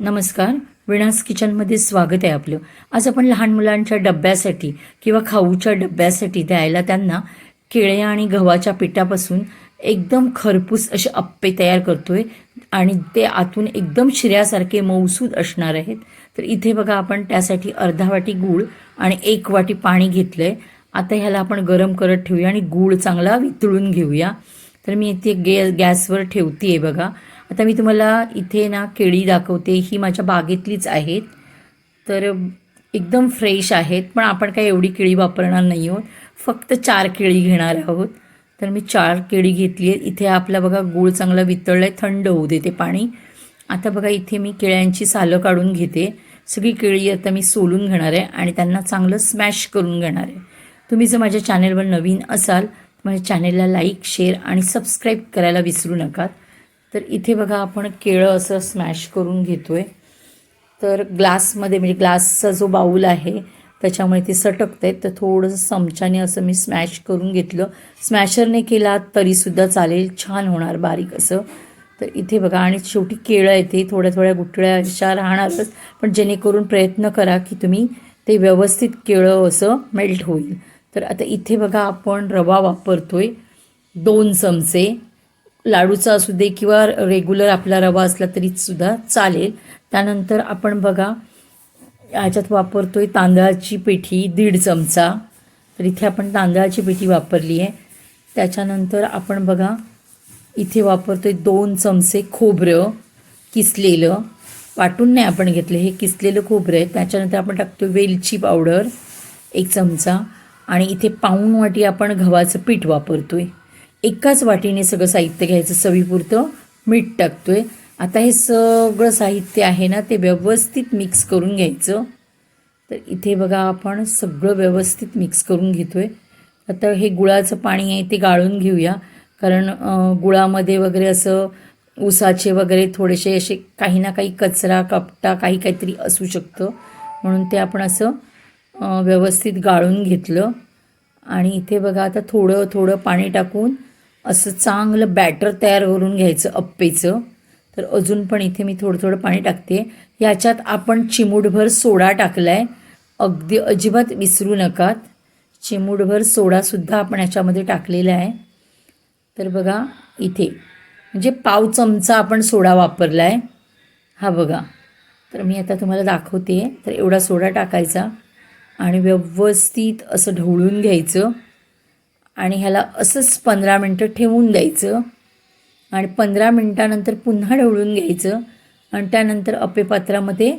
नमस्कार. विणास किचनमध्ये स्वागत आहे आपलं. आज आपण लहान मुलांच्या डब्यासाठी किंवा खाऊच्या डब्यासाठी द्यायला त्यांना केळे आणि गव्हाच्या पिठापासून एकदम खरपूस असे अप्पे तयार करतो आहे आणि ते आतून एकदम शिऱ्यासारखे मऊसूद असणार आहेत. तर इथे बघा आपण त्यासाठी अर्धा वाटी गूळ आणि एक वाटी पाणी घेतलं आहे आता ह्याला आपण गरम करत ठेवूया आणि गूळ चांगला वितळून घेऊया. तर मी इथे गे गॅसवर ठेवते आहे बघा. आता मी तुम्हाला इथे ना केळी दाखवते ही माझ्या बागेतलीच आहेत. तर एकदम फ्रेश आहेत पण आपण काय एवढी केळी वापरणार नाही आहोत. फक्त चार केळी घेणार आहोत. तर मी चार केळी घेतली आहेत. इथे आपला बघा गूळ चांगला वितळलं आहे थंड होऊ देते पाणी. आता बघा इथे मी केळ्यांची सालं काढून घेते. सगळी केळी आता मी सोलून घेणार आहे आणि त्यांना चांगलं स्मॅश करून घेणार आहे. तुम्ही जर माझ्या चॅनेलवर नवीन असाल तर माझ्या चॅनेलला लाईक शेअर आणि सबस्क्राईब करायला विसरू नका. तर इथे बघा आपण केळं असं स्मॅश करून घेतो आहे तर ग्लासमध्ये म्हणजे ग्लासचा जो बाऊल आहे त्याच्यामुळे ते सटकत आहेत तर थोडंसं चमच्याने असं मी स्मॅश करून घेतलं. स्मॅशरने केला तरीसुद्धा चालेल. छान होणार बारीक असं. तर इथे बघा आणि शेवटी केळं आहे ते. थोड्या थोड्या गुठळ्या अशा राहणारच. पण जेणेकरून प्रयत्न करा की तुम्ही ते व्यवस्थित केळं असं मेल्ट होईल. तर आता इथे बघा आपण रवा वापरतो आहे दोन चमचे. लाडूचा असू दे किंवा रेग्युलर आपला रवा असला तरीसुद्धा चालेल. त्यानंतर आपण बघा याच्यात आहे तांदळाची पिठी दीड चमचा. तर इथे आपण तांदळाची पिठी वापरली आहे. त्याच्यानंतर आपण बघा इथे वापरतो आहे दोन चमचे खोबरं किसलेलं. वाटून नाही आपण घेतलं हे किसलेलं खोबरं आहे. त्याच्यानंतर आपण टाकतो वेलची पावडर एक चमचा. आणि इथे पाऊण वाटी आपण गव्हाचं पीठ वापरतो आहे एकाच वाटीने सगळं साहित्य घ्यायचं चवीपुरतं. मीठ टाकतो आहे आता हे सगळं साहित्य आहे ना ते व्यवस्थित मिक्स करून घ्यायचं. तर इथे बघा आपण सगळं व्यवस्थित मिक्स करून घेतो आहे आता हे गुळाचं पाणी आहे ते गाळून घेऊया. कारण गुळामध्ये वगैरे असं ऊसाचे वगैरे थोडेसे असे काही ना काही कचरा कपटा काही काहीतरी असू शकतं. म्हणून ते आपण असं व्यवस्थित गाळून घेतलं. आणि इथे बघा आता थोडं थोडं पाणी टाकून असं चांगलं बॅटर तयार करून घ्यायचं अप्पेचं. तर अजून पण इथे मी थोडं थोडं पाणी टाकते. याच्यात आपण चिमूटभर सोडा टाकला आहे अगदी अजिबात विसरू नकात. चिमूटभर सोडासुद्धा आपण याच्यामध्ये टाकलेला आहे. तर बघा इथे. म्हणजे पाव चमचा आपण सोडा वापरला आहे हा बघा. तर मी आता तुम्हाला दाखवते. तर एवढा सोडा टाकायचा आणि व्यवस्थित असं ढवळून घ्यायचं. आणि ह्याला असंच पंधरा मिनटं ठेवून द्यायचं. आणि पंधरा मिनटानंतर पुन्हा ढवळून घ्यायचं. आणि त्यानंतर अप्पेपात्रामध्ये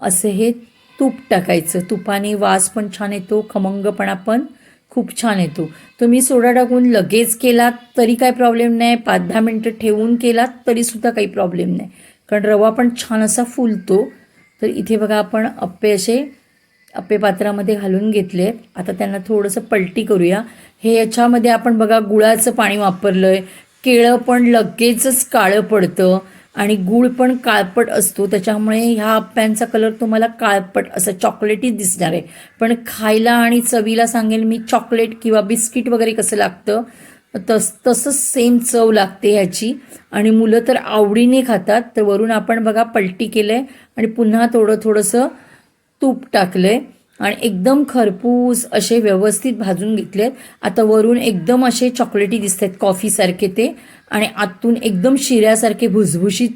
असं हे तूप टाकायचं. तुपाने वास पण छान येतो खमंगपणा पण खूप छान येतो. तुम्ही सोडा टाकून लगेच केलात तरी काय प्रॉब्लेम नाही. पाच दहा मिनटं ठेवून केलात तरीसुद्धा काही प्रॉब्लेम नाही. कारण रवा पण छान असा फुलतो. तर इथे बघा आपण अप्पे असे अप्पे पात्रामध्ये घालून घेतले. आता त्यांना थोडंसं पलटी करूया. हे याच्यामध्ये आपण बघा गुळाचं पाणी वापरलं आहे केळं पण लगेचच काळं पडतं आणि गूळ पण काळपट असतो. त्याच्यामुळे ह्या अप्प्यांचा कलर तुम्हाला काळपट असं चॉकलेटीच दिसणार आहे. पण खायला आणि चवीला सांगेल मी चॉकलेट किंवा बिस्किट वगैरे कसं लागतं? तस तसंच सेम चव लागते ह्याची. आणि मुलं तर आवडीने खातात. तर वरून आपण बघा पलटी केलं आहे आणि पुन्हा थोडं थोडंसं तूप टाकलं आहे आणि एकदम खरपूस असे व्यवस्थित भाजून घेतलेत. आता वरून एकदम असे चॉकलेटी दिसत आहेत कॉफीसारखे ते. आणि आतून एकदम शिऱ्यासारखे भुसभुशीत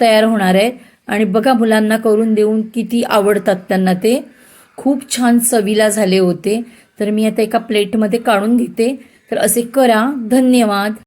तयार होणार आहेत. आणि बघा मुलांना करून देऊन किती आवडतात त्यांना ते. खूप छान चवीला झाले होते. तर मी आता एका प्लेटमध्ये काढून घेते. तर असे करा. धन्यवाद.